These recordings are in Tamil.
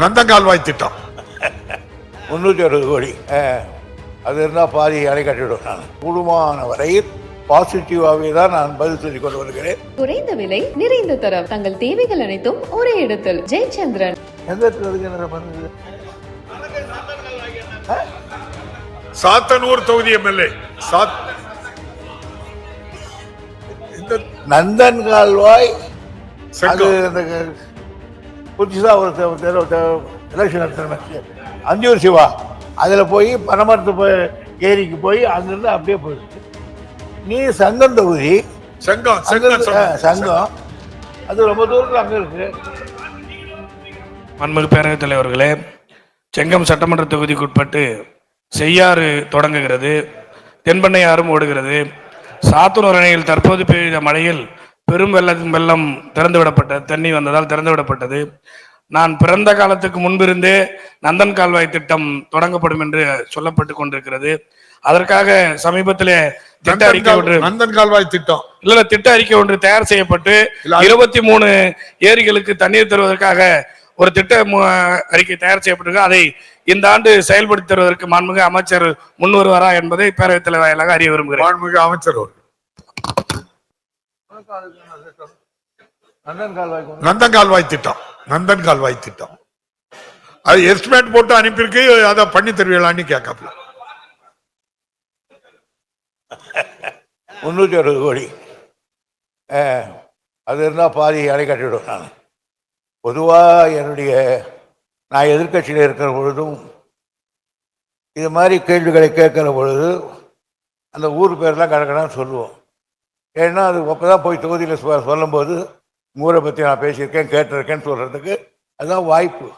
நந்தங்கால்வாய் திட்டம். முந்நூற்றி அறுபது கோடி. அது இருந்தால் பாதி அணை கட்டிவிடும் நான். கூடுமான வரையில் பாசிட்டிவாகவே தான் நான் பதில் சொல்லிக் கொண்டு வருகிறேன். குறைந்த விலை நிறைந்த தரம். தங்கள் தேவைகள் அனைத்தும் ஒரே இடத்தில். ஜெயச்சந்திரன். எந்த இடத்துல இருக்கு சாத்தனூர் தொகுதி எம்எல்ஏ. சாத் இந்த நந்தன் கால்வாய் அது அந்த புதுசாக ஒரு எலெக்ஷன் நடத்துகிற அஞ்சூர் சிவா அதில் போய் பனமரத்து போய் ஏரிக்கு போய் அங்கேருந்து அப்படியே போயிருக்கு நீ சங்கம் தொகுதி சங்கம். அங்கிருந்து- சங்கம் அது ரொம்ப தூரத்தில் அங்கே இருக்கு மன்மிகு பேரவைத் தலைவர்களே செங்கம் சட்டமன்ற தொகுதிக்குட்பட்டு செய்யாறு தொடங்குகிறது தென்பண்ணையாறும் ஓடுகிறது. சாத்தூர் அணையில் தற்போது பெய்த மழையில் பெரும் வெள்ளம் வெள்ளம் திறந்துவிடப்பட்ட தண்ணி வந்ததால் திறந்துவிடப்பட்டது. நான் பிறந்த காலத்துக்கு முன்பிருந்தே நந்தன் கால்வாய் திட்டம் தொடங்கப்படும் என்று சொல்லப்பட்டு கொண்டிருக்கிறது. அதற்காக சமீபத்திலே திட்ட அறிக்கை ஒன்று நந்தன் கால்வாய் திட்டம். இல்ல திட்ட அறிக்கை ஒன்று தயார் செய்யப்பட்டு இருபத்தி மூணு ஏரிகளுக்கு தண்ணீர் தருவதற்காக ஒரு திட்ட அறிக்கை தயார் செய்யப்பட்டிருக்கு. அதை இந்த ஆண்டு செயல்படுத்தி தருவதற்கு மாண்புமிகு அமைச்சர் முன் வருவாரா என்பதை பேரவைத் தலைவர் வாயிலாக அறிய விரும்புகிறேன். மாண்புமிகு அமைச்சர் அவர்கள். நந்தன் கால்வாய் திட்டம். நந்தன் கால்வாய் திட்டம். அது எஸ்டிமேட் போட்டு அனுப்பியிருக்கு அதை பண்ணி தருவீங்களான்னு கேட்காப்ல முந்நூற்றி அறுபது கோடி. அது இருந்தால் பாதி அணை கட்டிவிடும் நான். பொதுவாக என்னுடைய நான் எதிர்க்கட்சியில் இருக்கிற பொழுதும் இது மாதிரி கேள்விகளை கேட்கிற பொழுது அந்த ஊர் பேர்லாம் கடக்கடான்னு சொல்லுவோம். ஏன்னா அது அப்போ தான் போய் தொகுதியில் சொ- சொல்லும்போது ஊரை பற்றி நான் பேசியிருக்கேன் கேட்டிருக்கேன்னு சொல்கிறதுக்கு அதுதான் வாய்ப்பு.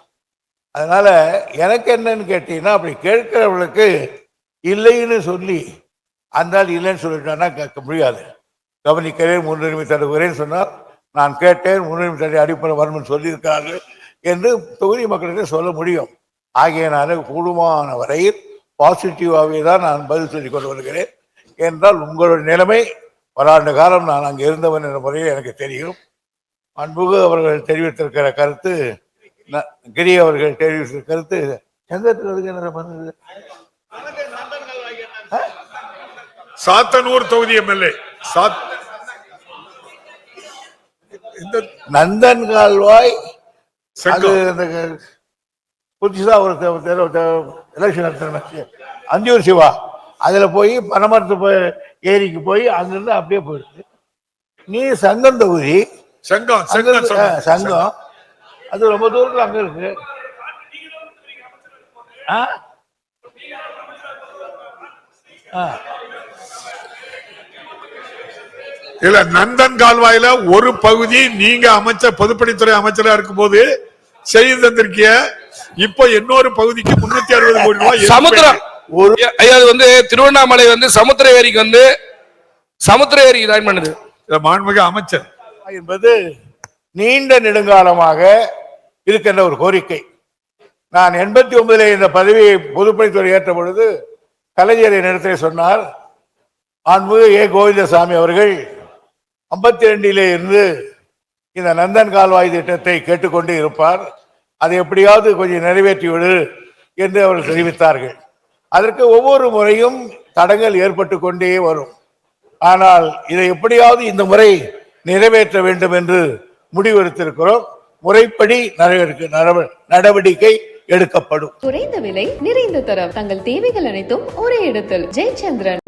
அதனால் எனக்கு என்னன்னு கேட்டிங்கன்னா அப்படி கேட்குறவளுக்கு இல்லைன்னு சொல்லி அந்த ஆள் இல்லைன்னு சொல்லிட்டான்னா கேட்க முடியாது. கவனிக்கிறேன் முன்னுரிமை தருகிறேன்னு சொன்னால் நான் கேட்டேன் முன்னுரிமை தடை அடிப்படை வரும்னு சொல்லியிருக்கார்கள் என்று தொகுதி மக்களுக்கு சொல்ல முடியும். ஆகியனால கூடுமான வரையில் பாசிட்டிவாகவே தான் நான் பதில் சொல்லிக் கொண்டு வருகிறேன். என்றால் உங்களுடைய நிலைமை பலாண்டு காலம் நான் அங்கே இருந்தவன் என்ற முறையில் எனக்கு தெரியும். அன்புகு அவர்கள் தெரிவித்திருக்கிற கருத்து கிரி அவர்கள் தெரிவித்த கருத்து சங்கத்தில் இருக்கு என்ன பண்ணுது சாத்தனூர் தொகுதி எம்எல்ஏ. சாத் இந்த நந்தன் கால்வாய் அது அந்த புதுசாக ஒரு எலெக்ஷன் அஞ்சூர் சிவா. அதில் போய் பனமரத்து போய் ஏரிக்கு போய் அங்கிருந்து அப்படியே போயிருக்கு நீ சங்கம் தொகுதி. செங்கம் செங்கம் சங்கம். அது ரொம்ப தூரத்தில் அங்கே இருக்கு. ஆ? ஆ. இல்ல நந்தன் கால்வாயில ஒரு பகுதி நீங்க அமைச்சர் பொதுப்பணித்துறை அமைச்சரா இருக்கும்போது செய்து தந்திருக்கிய இப்போ இன்னொரு பகுதிக்கு முன்னூத்தி அறுபது கோடி ரூபாய் சமுத்திரம். ஒரு ஐயா அது வந்து திருவண்ணாமலை வந்து சமுத்திர ஏரிக்கு வந்து சமுத்திர ஏரிக்கு ஜாயின் பண்ணுது. மாண்புமிகு அமைச்சர் என்பது நீண்ட நெடுங்காலமாக இருக்கின்ற ஒரு கோரிக்கை. நான் எண்பத்தி ஒன்பதிலே இந்த பதவியை பொதுப்பணித்துறை ஏற்ற பொழுது கலைஞரை நிறுத்த சொன்னார் அன்பு ஏ. கோவிந்தசாமி அவர்கள் ஐம்பத்தி ரெண்டிலே இருந்து இந்த நந்தன் கால்வாய் திட்டத்தை கேட்டுக்கொண்டு இருப்பார். அதை எப்படியாவது கொஞ்சம் நிறைவேற்றி விடு என்று அவர்கள் தெரிவித்தார்கள். அதற்கு ஒவ்வொரு முறையும் தடங்கள் ஏற்பட்டு கொண்டே வரும். ஆனால் இதை எப்படியாவது இந்த முறை நிறைவேற்ற வேண்டும் என்று முடிவெடுத்திருக்கிறோம். முறைப்படி நடவடிக்கை நடவடிக்கை எடுக்கப்படும். குறைந்த விலை நிறைந்த தரம் தங்கள் தேவைகள் அனைத்தும் ஒரே இடத்தில். ஜெயச்சந்திரன்.